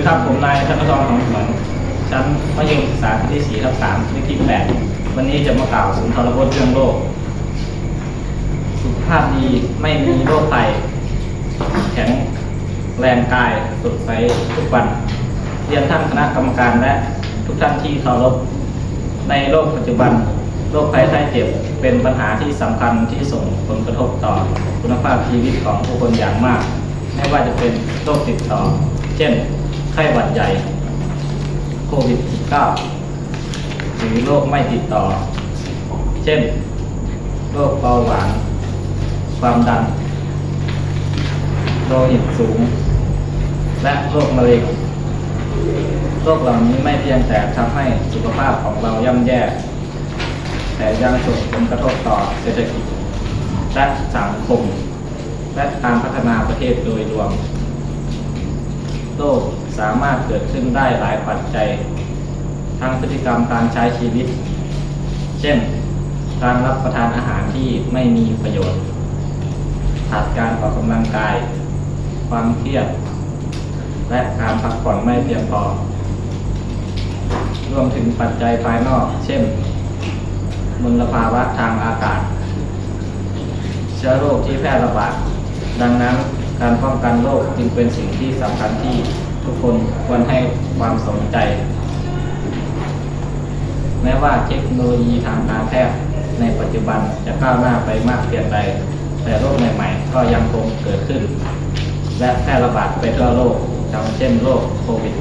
ดีครับผมนายธนกรของสวนชั้นมัธยมศึกษาปีที่สี่ทับสามเลขที่แปดวันนี้จะมากล่าวสุนทรพจน์เรื่องโลก สุขภาพดีไม่มีโรคภัยแข็งแรงกายสดใสทุกวันเรียนท่านคณะกรรมการและทุกท่านที่เคารพในโลกปัจจุบันโรคภัยไข้เจ็บเป็นปัญหาที่สำคัญที่ส่งผลกระทบต่อคุณภาพชีวิตของผู้คนอย่างมาก ไม่ว่าจะเป็นโรคติดต่อ เช่น ไข้หวัดใหญ่ โควิด -19 หรือโรคไม่ติดต่อ เช่น โรคเบาหวาน ความดัน โลหิตสูง และโรคมะเร็ง โรคเหล่านี้ไม่เพียงแต่ทำให้สุขภาพของเราย่ำแย่ แต่ยังส่งผลกระทบต่อเศรษฐกิจและสังคมและการพัฒนาประเทศโดยรวม โรคสามารถเกิดขึ้นได้หลายปัจจัย ทั้งพฤติกรรมการใช้ชีวิต เช่น การรับประทานอาหารที่ไม่มีประโยชน์ขาดการออกกำลังกาย ความเครียด และการพักผ่อนไม่เพียงพอ รวมถึงปัจจัยภายนอก เช่น มลภาวะทางอากาศ เชื้อโรคที่แพร่ระบาด ดังนั้น การป้องกันโรคจึงเป็นสิ่งที่สำคัญที่ทุกคนควรให้ความสนใจ แม้ว่าเทคโนโลยีทางการแพทย์ในปัจจุบันจะก้าวหน้าไปมากเพียงใด แต่โรคใหม่ๆ ก็ยังคงเกิดขึ้น และแพร่ระบาดไปทั่วโลกดังเช่นโรคโควิด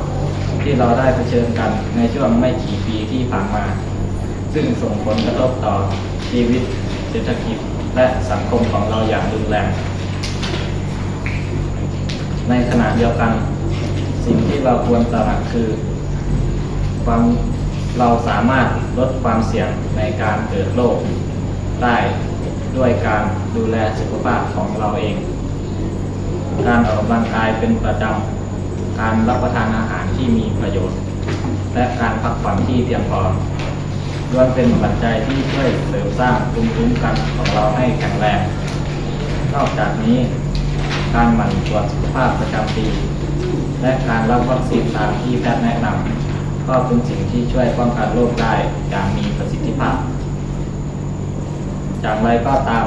-19 ที่เราได้เผชิญกันในช่วงไม่กี่ปีที่ผ่านมา ซึ่งส่งผลกระทบต่อชีวิตเศรษฐกิจและสังคมของเราอย่างรุนแรง ในขณะเดียวกัน สิ่งที่เราควรตระหนักคือ ความเราสามารถลดความเสี่ยงในการเกิดโรคได้ด้วยการดูแลสุขภาพของเราเอง การออกกำลังกายเป็นประจำ การรับประทานอาหารที่มีประโยชน์ และการพักผ่อนที่เพียงพอล้วนเป็นปัจจัยที่ช่วยเสริมสร้างภูมิคุ้มกันของเราให้แข็งแรง นอกจากนี้ การหมั่นตรวจสุขภาพประจำปี และการรับวัคซีนตามที่แพทย์แนะนำก็เป็นสิ่งที่ช่วยป้องกันโรคได้อย่างมีประสิทธิภาพ อย่างไรก็ตาม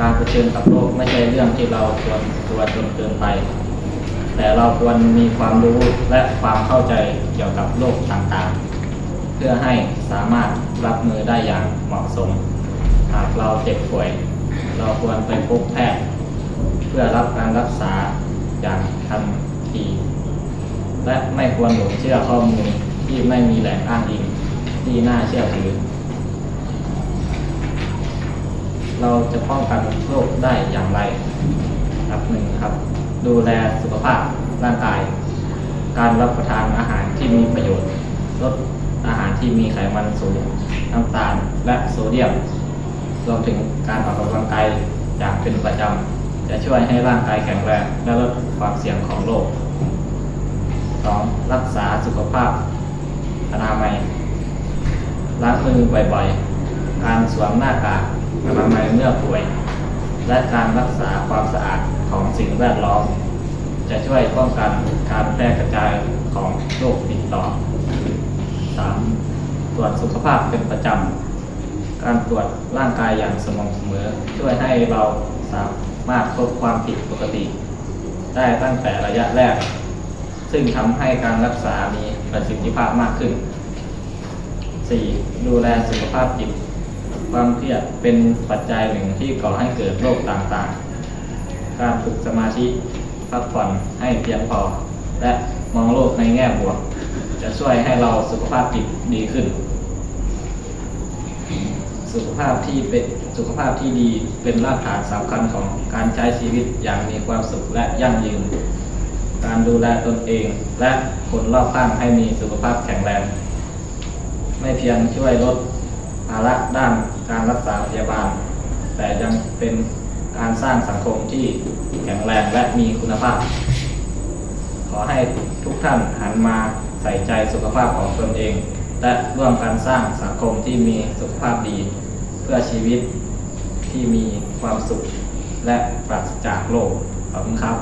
การเผชิญกับโรคไม่ใช่เรื่องที่เราควรกลัวจนเกินไป แต่เราควรมีความรู้และความเข้าใจเกี่ยวกับโรคต่างๆ เพื่อให้สามารถรับมือได้อย่างเหมาะสม หากเราเจ็บป่วย เราควรไปพบแพทย์ เพื่อรับการรักษาอย่างทันที และไม่ควรหลงเชื่อข้อมูลที่ไม่มีแหล่งอ้างอิงที่น่าเชื่อถือ เราจะป้องกันโรคได้อย่างไรครับหนึ่งครับ ดูแลสุขภาพร่างกาย การรับประทานอาหารที่มีประโยชน์ ลดอาหารที่มีไขมันสูง น้ำตาล และโซเดียม รวมถึงการออกกำลังกายอย่างเป็นประจำ จะช่วยให้ร่างกายแข็งแรงและลดความเสี่ยงของโรค 2. รักษาสุขภาพอนามัยล้างมือบ่อยๆ การสวมหน้ากากอนามัยเมื่อป่วย และการรักษาความสะอาดของสิ่งแวดล้อม จะช่วยป้องกันการแพร่กระจายของโรคติดต่อ 3. ตรวจสุขภาพเป็นประจำ การตรวจร่างกายอย่างสม่ำเสมอ ช่วยให้เราสาม มารถพบความผิดปกติ ได้ตั้งแต่ระยะแรก ซึ่งทำให้การรักษามีประสิทธิภาพมากขึ้น 4. ดูแลสุขภาพจิต ความเครียดเป็นปัจจัยหนึ่งที่ก่อให้เกิดโรคต่างๆ การฝึกสมาธิพักผ่อนให้เพียงพอ และมองโลกในแง่บวก จะช่วยให้เราสุขภาพจิตดีขึ้น สุขภาพที่เป็นสุขภาพที่ดีเป็นรากฐานสำคัญของการใช้ชีวิตอย่างมีความสุขและยั่งยืน การดูแลตนเอง และคนรอบข้างให้มีสุขภาพแข็งแรง ไม่เพียงช่วยลดภาระด้านการรักษาพยาบาล แต่ยังเป็นการสร้างสังคมที่แข็งแรงและมีคุณภาพ ขอให้ทุกท่านหันมาใส่ใจสุขภาพของตนเอง และร่วมกันสร้างสังคมที่มีสุขภาพดี พื่อชีวิตที่มีความสุขและปราศจากโรคขอบคุณครับ